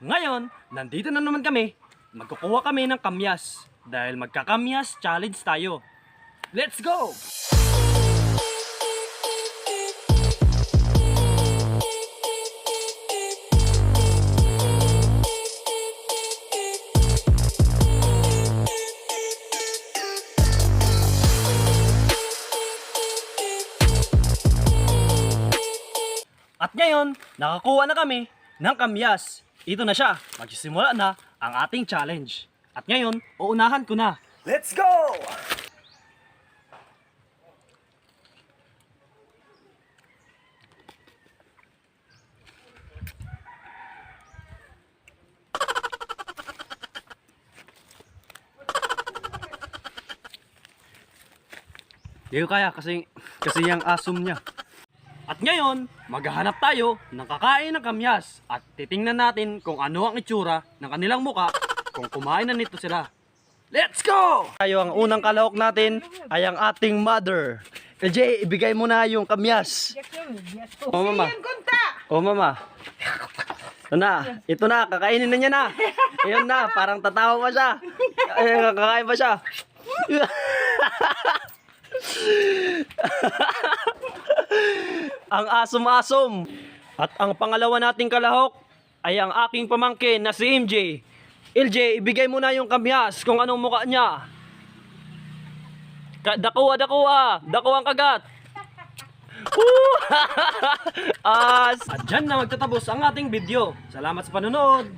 Ngayon, nandito na naman kami. Magkukuha kami ng kamyas. Dahil magkakamyas challenge tayo. Let's go! At ngayon, nakakuha na kami ng kamyas. Ito na siya. Magsisimula na ang ating challenge. At ngayon, uunahan ko na. Let's go! Hindi ko kaya kasi, kasi yung asom niya. At ngayon, maghahanap tayo ng kakain ng kamyas at titingnan natin kung ano ang itsura ng kanilang muka kung kumain na nito sila. Let's go! Tayo ang unang kalahok natin ay ang ating mother. LJ, ibigay mo na yung kamyas. Oh, mama. Oh, mama. Ito na, ito na, kakainin na niya na. Ayun na, parang tatawa pa siya. Ayun, kakain pa siya. ang asom-asom. At ang pangalawa nating kalahok ay ang aking pamangkin na si MJ. LJ, ibigay mo na yung kamyas kung anong mukha niya. Ka dakuha, dakuha. Dakuha ang kagat. As. At dyan na magtatapos ang ating video. Salamat sa panonood.